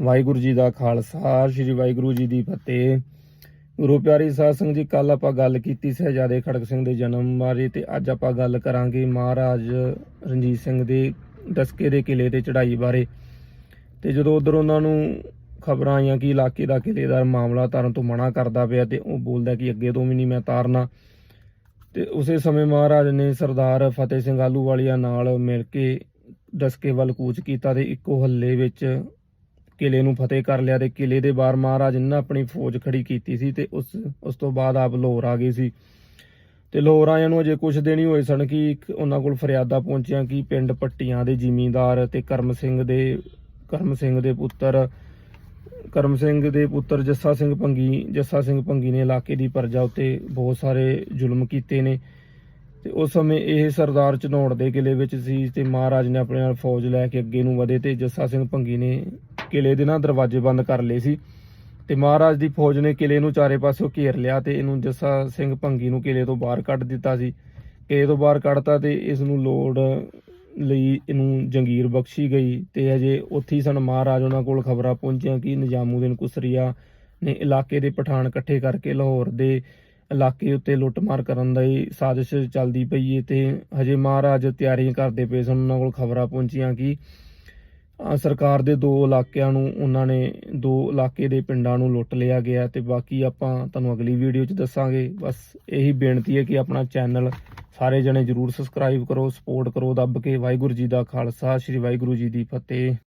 ਵਾਹਿਗੁਰੂ ਜੀ ਦਾ ਖਾਲਸਾ, ਸ੍ਰੀ ਵਾਹਿਗੁਰੂ ਜੀ ਦੀ ਫਤਿਹ। ਗੁਰੂ ਪਿਆਰੀ ਸਾਧ ਸੰਗਤ ਜੀ ਕੱਲ ਆਪਾਂ ਗੱਲ ਕੀਤੀ ਸਹਿਜਾਦੇ ਖੜਕ ਸਿੰਘ ਦੇ ਜਨਮ ਬਾਰੇ ਤੇ ਅੱਜ ਆਪਾਂ ਗੱਲ ਕਰਾਂਗੇ ਮਹਾਰਾਜ ਰਣਜੀਤ ਸਿੰਘ ਦੇ ਦਸਕੇ ਦੇ ਕਿਲੇ ਤੇ ਚੜ੍ਹਾਈ ਬਾਰੇ। ਤੇ ਜਦੋਂ ਉਧਰ ਉਹਨਾਂ ਨੂੰ ਖਬਰਾਂ ਆਈਆਂ ਕਿ ਇਲਾਕੇ ਦਾ ਕਿਲੇਦਾਰ ਮਾਮਲਾ ਤਾਰਨ ਤੋਂ ਮਨਾ ਕਰਦਾ ਪਿਆ ਤੇ ਉਹ ਬੋਲਦਾ ਕਿ ਅੱਗੇ ਤੋਂ ਵੀ ਨਹੀਂ ਮੈਂ ਤਾਰਨਾ। ਤੇ ਉਸੇ ਸਮੇਂ ਮਹਾਰਾਜ ਨੇ ਸਰਦਾਰ ਫਤਿਹ ਸਿੰਘ ਆਲੂਵਾਲੀਆ ਨਾਲ ਮਿਲ ਕੇ ਦਸਕੇ ਵੱਲ ਕੂਚ ਕੀਤਾ ਤੇ ਇੱਕੋ ਹੱਲੇ ਵਿੱਚ ਕਿਲੇ ਨੂੰ ਫਤਿਹ ਕਰ ਲਿਆ ਤੇ ਕਿਲੇ ਦੇ ਬਾਹਰ ਮਹਾਰਾਜ ਨੇ ਨਾ ਆਪਣੀ ਫੌਜ ਖੜੀ ਕੀਤੀ ਸੀ ਤੇ ਉਸ ਉਸ ਤੋਂ ਬਾਅਦ ਆਪ ਲਾਹੌਰ ਆ ਗਏ ਸੀ। ਤੇ ਲਾਹੌਰ ਆਇਆਂ ਨੂੰ ਅਜੇ ਕੁਝ ਦਿਨ ਹੀ ਹੋਏ ਸਨ ਕਿ ਇੱਕ ਉਹਨਾਂ ਕੋਲ ਫਰਿਆਦਾ ਪਹੁੰਚਿਆ ਕਿ ਪਿੰਡ ਪੱਟੀਆਂ ਦੇ ਜ਼ਿਮੀਂਦਾਰ ਤੇ ਕਰਮ ਸਿੰਘ ਦੇ, ਕਰਮ ਸਿੰਘ ਦੇ ਪੁੱਤਰ, ਕਰਮ ਸਿੰਘ ਦੇ ਪੁੱਤਰ ਜੱਸਾ ਸਿੰਘ ਭੰਗੀ, ਜੱਸਾ ਸਿੰਘ ਭੰਗੀ ਨੇ ਇਲਾਕੇ ਦੀ ਪਰਜਾ ਉੱਤੇ ਬਹੁਤ ਸਾਰੇ ਜ਼ੁਲਮ ਕੀਤੇ ਨੇ। ਤੇ ਉਸ ਸਮੇਂ ਇਹ ਸਰਦਾਰ ਚਨੌੜ ਦੇ ਕਿਲੇ ਵਿੱਚ ਸੀ ਤੇ ਮਹਾਰਾਜ ਨੇ ਆਪਣੇ ਨਾਲ ਫੌਜ ਲੈ ਕੇ ਅੱਗੇ ਨੂੰ ਵਧੇ ਤੇ ਜੱਸਾ ਸਿੰਘ ਭੰਗੀ ਨੇ ਕਿਲੇ ਦੇ ਨਾ ਦਰਵਾਜ਼ੇ ਬੰਦ ਕਰ ਲਏ ਸੀ ਤੇ ਮਹਾਰਾਜ ਦੀ ਫੌਜ ਨੇ ਕਿਲੇ ਨੂੰ ਚਾਰੇ ਪਾਸਿਓਂ ਘੇਰ ਲਿਆ ਤੇ ਇਹਨੂੰ ਜੱਸਾ ਸਿੰਘ ਭੰਗੀ ਨੂੰ ਕਿਲੇ ਤੋਂ ਬਾਹਰ ਕੱਢ ਦਿੱਤਾ ਸੀ। ਕਿਲੇ ਤੋਂ ਬਾਹਰ ਕੱਢਤਾ ਤੇ ਇਸ ਨੂੰ ਲੋੜ ਲਈ ਇਹਨੂੰ ਜੰਗੀਰ ਬਖਸ਼ੀ ਗਈ ਤੇ ਅਜੇ ਉੱਥੇ ਹੀ ਸਨ ਮਹਾਰਾਜ ਉਹਨਾਂ ਕੋਲ ਖਬਰਾਂ ਪਹੁੰਚੀਆਂ ਕਿ ਨਿਜ਼ਾਮੂਦੀਨ ਕੁਸਰੀਆ ਨੇ ਇਲਾਕੇ ਦੇ ਪਠਾਨ ਇਕੱਠੇ ਕਰਕੇ ਲਾਹੌਰ ਦੇ ਇਲਾਕੇ ਉੱਤੇ ਲੁੱਟਮਾਰ ਕਰਨ ਦੀ ਸਾਜ਼ਿਸ਼ ਚੱਲਦੀ ਪਈ ਏ ਤੇ ਹਜੇ ਮਹਾਰਾਜ ਤਿਆਰੀਆਂ ਕਰਦੇ ਪਏ ਸਨ। ਉਹਨਾਂ ਕੋਲ ਖਬਰਾਂ ਪਹੁੰਚੀਆਂ ਕਿ ਸਰਕਾਰ ਦੇ ਦੋ ਇਲਾਕਿਆਂ ਨੂੰ, ਉਹਨਾਂ ਨੇ ਦੋ ਇਲਾਕੇ ਦੇ ਪਿੰਡਾਂ ਨੂੰ ਲੁੱਟ ਲਿਆ ਗਿਆ ਤੇ ਬਾਕੀ ਆਪਾਂ ਤੁਹਾਨੂੰ ਅਗਲੀ ਵੀਡੀਓ 'ਚ ਦੱਸਾਂਗੇ। ਬਸ ਇਹੀ ਬੇਨਤੀ ਹੈ ਕਿ ਆਪਣਾ ਚੈਨਲ ਸਾਰੇ ਜਣੇ ਜਰੂਰ ਸਬਸਕ੍ਰਾਈਬ ਕਰੋ ਸਪੋਰਟ ਕਰੋ, ਦੱਬ ਕੇ ਵਾਹਿਗੁਰੂ ਜੀ ਦਾ ਖਾਲਸਾ, ਸ੍ਰੀ ਵਾਹਿਗੁਰੂ ਜੀ ਦੀ ਫਤਿਹ।